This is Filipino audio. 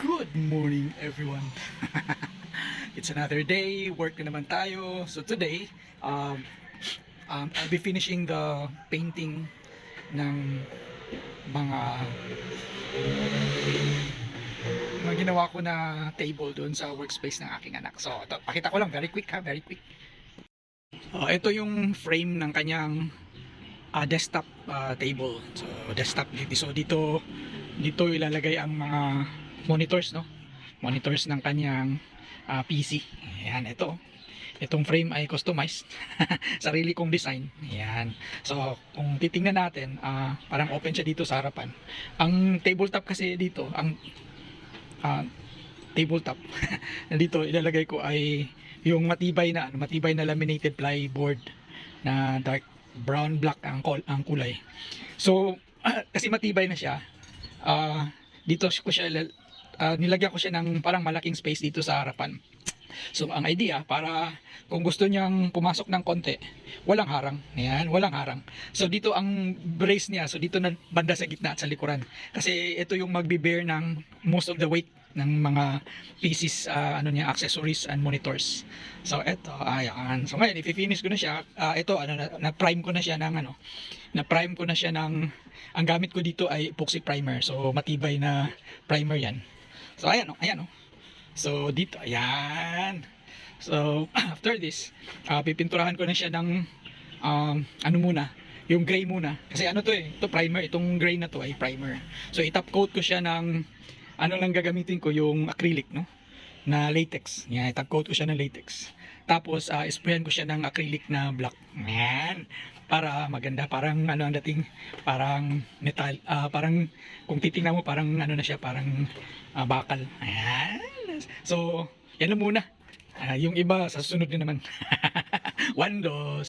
Good morning everyone. It's another day, work na naman tayo. So today, um, um, I'll be finishing the painting ng mga mga ginawa ko na table doon sa workspace ng aking anak. So, ito, pakita ko lang, very quick ha, very quick. Uh, ito yung frame ng kanyang ah, desktop ah, table. So, desktop dito. So, dito, dito ilalagay ang mga monitors, no? Monitors ng kanyang ah, PC. Ayan, ito. Itong frame ay customized. Sarili kong design. Ayan. So, kung titingnan natin, ah, parang open siya dito sa harapan. Ang tabletop kasi dito, ang ah, tabletop dito ilalagay ko ay yung matibay na ano, matibay na laminated plyboard na dark brown black ang kol ang kulay. So kasi matibay na siya. ah dito ko siya ah, nilagyan ko siya ng parang malaking space dito sa harapan. So ang idea para kung gusto niyang pumasok ng konti, walang harang. Ayan, walang harang. So dito ang brace niya, so dito na banda sa gitna at sa likuran. Kasi ito yung magbe-bear ng most of the weight ng mga pieces, ah, ano niya, accessories and monitors. So eto, ayan. So ngayon, i-finish ko na siya. Ah, ito, ano, na, na-prime ko na siya ng ano, na-prime ko na siya ng, ang gamit ko dito ay epoxy primer. So matibay na primer yan. So ayan, oh, ayan, oh. So dito, ayan. So after this, ah, pipinturahan ko na siya ng um, ano muna, yung gray muna. Kasi ano to eh, ito primer, itong gray na to ay primer. So itap coat ko siya ng ano lang gagamitin ko yung acrylic, no? Na latex. Yan, itap coat ko siya ng latex. Tapos uh, sprayan ko siya ng acrylic na black. Yan. Para maganda, parang ano ang dating, parang metal, ah, parang kung titingnan mo parang ano na siya, parang ah, bakal. Ayan. So, yan lang muna. Ah, yung iba sa susunod na naman. One dos.